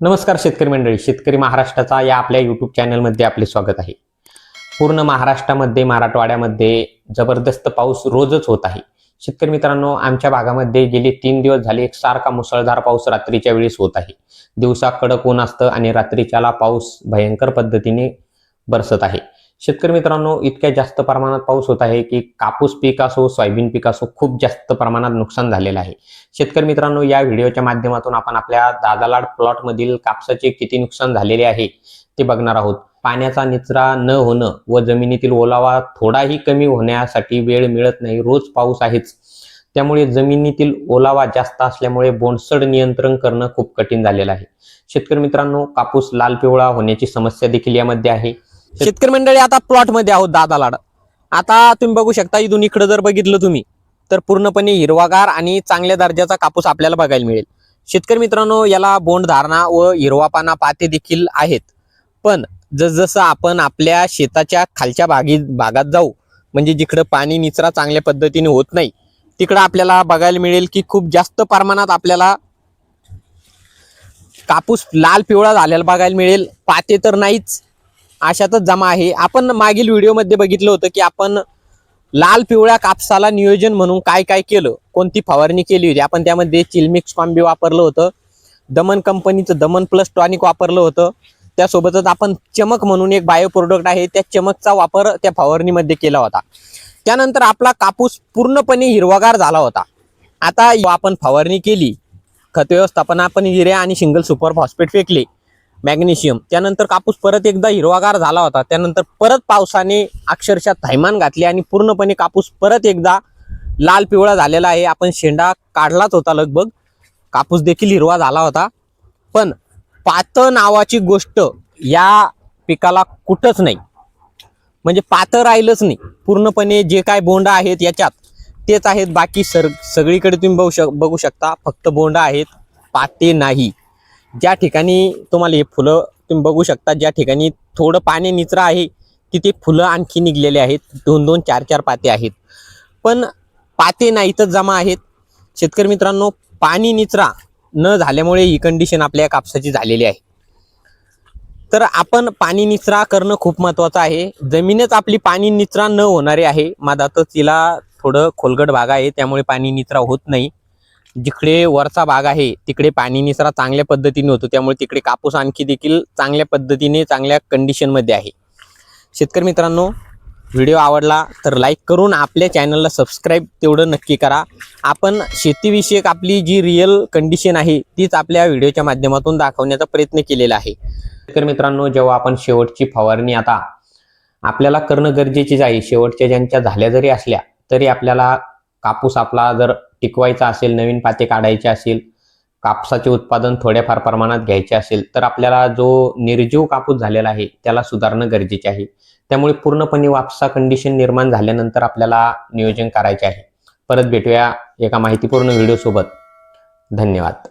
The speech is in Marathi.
नमस्कार शेतकरी मंडळी शेतकरी महाराष्ट्राचा या आपल्या युट्यूब चॅनलमध्ये आपले स्वागत आहे. पूर्ण महाराष्ट्रामध्ये मराठवाड्यामध्ये जबरदस्त पाऊस रोजच होत आहे. शेतकरी मित्रांनो आमच्या भागामध्ये गेले तीन दिवस झाले एक सारखा मुसळधार पाऊस रात्रीच्या वेळेस होत आहे. दिवसा कडक ऊन असतं आणि रात्रीच्याला पाऊस भयंकर पद्धतीने बरसत आहे. शेतकरी मित्रांनो इतक्या जास्त प्रमाणात पाऊस होत आहे की कापूस पीक असो सोयाबीन पीक असो खूप जास्त प्रमाणात नुकसान झालेलं आहे. शेतकरी मित्रांनो या व्हिडिओच्या माध्यमातून आपण आपल्या दादालाड प्लॉटमधील कापसाचे किती नुकसान झालेले आहे ते बघणार आहोत. पाण्याचा निचरा न होणं व जमिनीतील ओलावा थोडाही कमी होण्यासाठी वेळ मिळत नाही रोज पाऊस आहेच. त्यामुळे जमिनीतील ओलावा जास्त असल्यामुळे बोंडसड नियंत्रण करणं खूप कठीण झालेलं आहे. शेतकरी मित्रांनो कापूस लाल पिवळा होण्याची समस्या देखील यामध्ये आहे. शेतकरी मंडळी आता प्लॉटमध्ये आहोत दादालाड आता तुम्ही बघू शकता इथून इकडे जर बघितलं तुम्ही तर पूर्णपणे हिरवागार आणि चांगल्या दर्जाचा कापूस आपल्याला बघायला मिळेल. शेतकरी मित्रांनो याला बोंड धारणा व हिरवापाना पाते देखील आहेत. पण जसजसं आपण आपल्या शेताच्या खालच्या भागी भागात जाऊ म्हणजे जिकडं पाणी निचरा चांगल्या पद्धतीने होत नाही तिकडं आपल्याला बघायला मिळेल की खूप जास्त प्रमाणात आपल्याला कापूस लाल पिवळा झालेला बघायला मिळेल. पाते तर नाहीच अशातच जमा आहे. आपण मागील व्हिडिओमध्ये बघितलं होतं की आपण लाल पिवळ्या कापसाला नियोजन म्हणून काय काय केलं कोणती फवारणी केली होती. आपण त्यामध्ये चिलमिक्स कॉम्बी वापरलं होतं दमन कंपनीचं दमन प्लस टॉनिक वापरलं होतं. त्यासोबतच आपण चमक म्हणून एक बायो प्रोडक्ट आहे त्या चमकचा वापर त्या फवारणीमध्ये केला होता. त्यानंतर आपला कापूस पूर्णपणे हिरवागार झाला होता. आता आपण फवारणी केली. खत व्यवस्थापन आपण हिरे आणि सिंगल सुपर फॉस्फेट फेकले. मॅग्नेशियम. त्यानंतर कापूस परत एकदा हिरवागार झाला होता. त्यानंतर परत पावसाने अक्षरशः थैमान घातले आणि पूर्णपणे कापूस परत एकदा लाल पिवळा झालेला आहे. आपण शेंडा काढलाच होता लगभग. कापूस देखील हिरवा झाला होता. पण पातळ नावाची गोष्ट या पिकाला कुठंच नाही. म्हणजे पातं राहिलंच नाही. पूर्णपणे जे काय बोंड आहेत याच्यात तेच आहेत. बाकी सर सगळीकडे तुम्ही बघू शक बघू शकता. फक्त बोंड आहेत पाते नाही. ज्या ठिकाणी तुम्हाला हे फुलं तुम्ही बघू शकता ज्या ठिकाणी थोडं पाणी निचरा आहे तिथे फुलं आणखी निघलेले आहेत. दोन दोन चार चार पाते आहेत. पण पाते नाहीतच जमा आहेत. शेतकरी मित्रांनो पाणी निचरा न झाल्यामुळे ही कंडिशन आपल्या कापसाची झालेली आहे. तर आपण पाणी निचरा करणं खूप महत्त्वाचं आहे. जमीनच आपली पाणी निचरा न होणारी आहे. माझा तिला थोडं खोलगट भाग आहे त्यामुळे पाणी निचरा होत नाही. जिकडे वरचा भाग आहे तिकडे पाणी निचरा चांगल्या पद्धतीने होतो. त्यामुळे तिकडे कापूस आणखी देखील चांगल्या पद्धतीने चांगल्या कंडिशनमध्ये आहे. शेतकरी मित्रांनो व्हिडिओ आवडला तर लाईक करून आपल्या चॅनलला सबस्क्राईब तेवढं नक्की करा. आपण शेतीविषयक आपली जी रिअल कंडिशन आहे तीच आपल्या व्हिडिओच्या माध्यमातून दाखवण्याचा प्रयत्न केलेला आहे. शेतकरी मित्रांनो जेव्हा आपण शेवटची फवारणी आता आपल्याला करणं गरजेचीच आहे. शेवटच्या ज्यांच्या झाल्या जरी असल्या तरी आपल्याला कापूस आपला जर टिकवायचा असेल नवीन पाते काढायचे असेल कापसाचे उत्पादन थोड्याफार प्रमाणात घ्यायचे असेल तर आपल्याला जो निर्जीव कापूस झालेला आहे त्याला सुधारणं गरजेचे आहे. त्यामुळे पूर्णपणे वापसा कंडिशन निर्माण झाल्यानंतर आपल्याला नियोजन करायचे आहे. परत भेटूया एका माहितीपूर्ण व्हिडिओसोबत धन्यवाद.